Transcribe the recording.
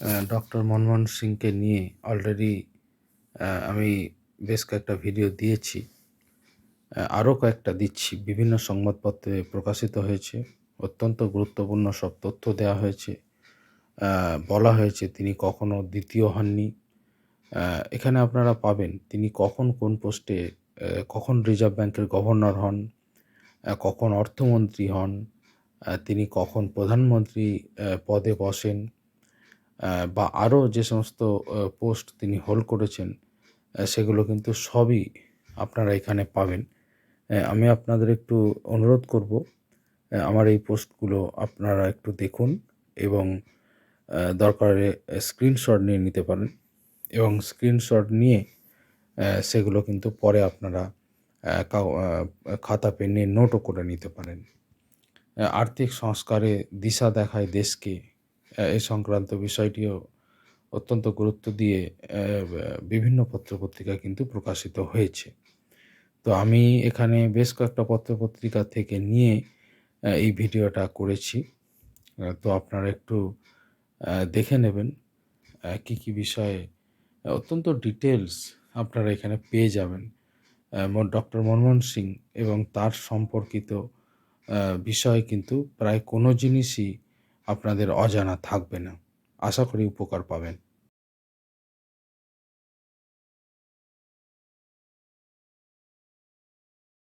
Doctor Manmohan সিংকে নিয়ে already আমি বেশ কয়েকটা ভিডিও দিয়েছি। আরও কয়েকটা দিচ্ছি। বিভিন্ন সংবাদপত্রে প্রকাশিত হয়েছে। অত্যন্ত গুরুত্বপূর্ণ সব তথ্য দেওয়া হয়েছে। বলা হয়েছে তিনি কখনো দ্বিতীয় হননি। এখানে আপনারা পাবেন তিনি কখন কোন পোস্টে কখন রিজার্ভ ব্যাংকের গভর্নর হন কখন অর্থমন্ত্রী হন তিনি কখন প্রধানমন্ত্রী পদে বসেন বা আরও যে সমস্ত পোস্ট তিনি হোল্ড করেছেন সেগুলো কিন্তু সবই আপনারা এখানে পাবেন। আমি আপনাদের একটু অনুরোধ করব আমার এই পোস্টগুলো আপনারা একটু দেখুন এবং দরকারে স্ক্রিনশট নিয়ে নিতে পারেন এবং স্ক্রিনশট নিয়ে সেগুলো কিন্তু পরে আপনারা খাতা পেন নোটও করে নিতে পারেন। আর্থিক সংস্কারে দিশা দেখায় দেশকে। এই সংক্রান্ত বিষয়টিও অত্যন্ত গুরুত্ব দিয়ে বিভিন্ন পত্রপত্রিকা কিন্তু প্রকাশিত হয়েছে। তো আমি এখানে বেশ কয়েকটা পত্রপত্রিকা থেকে নিয়ে এই ভিডিওটা করেছি। তো আপনারা একটু দেখে নেবেন কী কী বিষয়ে অত্যন্ত ডিটেলস আপনারা এখানে পেয়ে যাবেন। ডক্টর মনমোহন সিং এবং তার সম্পর্কিত বিষয়ে কিন্তু প্রায় কোনো জিনিসই আপনাদের অজানা থাকবে না। আশা করি উপকার পাবেন।